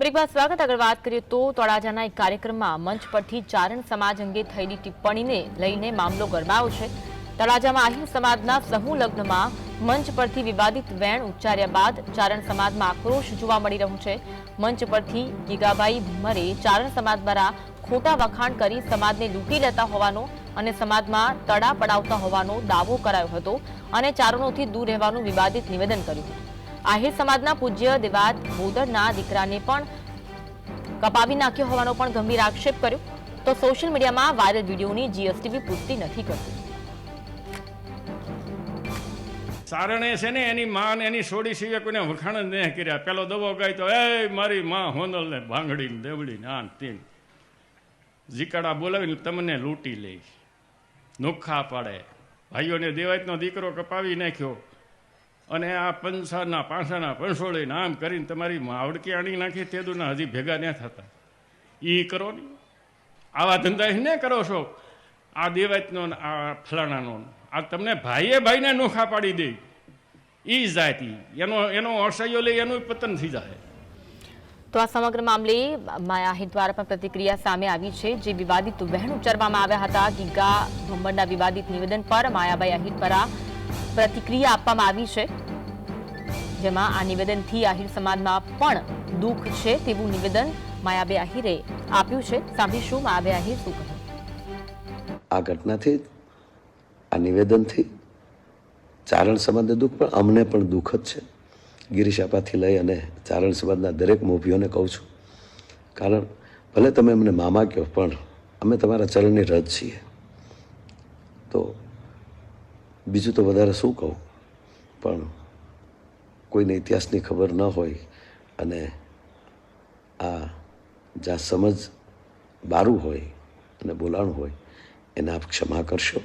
Break સ્વાગત. આગળ વાત કરીએ તો તળાજાના એક કાર્યક્રમમાં મંચ પરથી ચારણ સમાજ અંગે થયેલી ટિપ્પણીને લઈને મામલો ગરમાયો છે. તળાજામાં આહિર સમાજના સમૂહ લગ્નમાં મંચ પરથી વિવાદિત વેણ ઉચ્ચાર્યા બાદ ચારણ સમાજમાં આક્રોશ જોવા મળી રહ્યો છે. મંચ પરથી ગીગાભાઈ ભીમરે ચારણ સમાજ દ્વારા ખોટા વખાણ કરી સમાજને લૂંટી લેતા હોવાનો અને સમાજમાં તડા પડાવતા હોવાનો દાવો કરાયો હતો અને ચારણોથી દૂર રહેવાનું વિવાદિત નિવેદન કર્યું હતું. આહિર સમાજના પૂજ્ય દેવાત બોદરના દીકરાને પણ કપાવી નાખ્યો હોવાનો પણ ગંભીર આક્ષેપ કર્યો. તો સોશિયલ મીડિયામાં વાયરલ વિડીયોની જીએસટીવી પુષ્ટિ નથી કરતી. સારણે છે ને એની માં એની સોડી સિવાય કોઈને વખાણ જ નહીં કર્યા. પેલો દવો ગાય તો એ મારી માં હોનલ ને ભાંગડી ને દેવડી ને આન તેન જીકાડા બોલાવીને તમને લૂંટી લઈશ. નોખા પાડે. ભાઈઓને દેવાયતનો દીકરો કપાવી નાખ્યો. અને આ પંસાના પાંસાના પંસોળે નામ કરીને તમારી માવડકી આણી નાખી તેદુના હજી ભેગા ન થતા. એ કરો ને. આવા ધંધા ને કરો છો. આ દેવાતનો આ ફલાણાનો આ તમને ભાઈએ ભાઈને નોખા પાડી દે. એ જાતિ એનો એનો અસહ્યો લઈ એનું પતન થઈ જાય તો આ સમગ્ર મામલે માયા આહિર દ્વારા પણ પ્રતિક્રિયા સામે આવી છે. જે વિવાદિત વહેણ ઉચ્ચારવામાં આવ્યા હતા. ગીગા ધુમ્મરના વિવાદિત નિવેદન પર માયાભાઈ અહિત દ્વારા પ્રતિક્રિયા આપવામાં આવી છે. જેમાં આ નિવેદનથી આહિર સમાજમાં પણ દુઃખ છે તેવું નિવેદન માયાબે આહિરે આપ્યું છે. સાંભળીશું માયાબે આહિર શું કહ્યું આ ઘટનાથી, આ નિવેદનથી ચારણ સમાજને દુઃખ, પણ અમને પણ દુઃખ જ છે. ગિરિશાપાથી લઈ અને ચારણ સમાજના દરેક મોભીઓને કહું છું. કારણ, ભલે તમે અમને મામા કહો, પણ અમે તમારા ચરણની રજ છીએ. તો બીજું તો વધારે શું કહું? પણ કોઈને ઇતિહાસની ખબર ન હોય અને આ જ્યાં સમજ બારું હોય અને બોલાણું હોય, એને આપ ક્ષમા કરશો.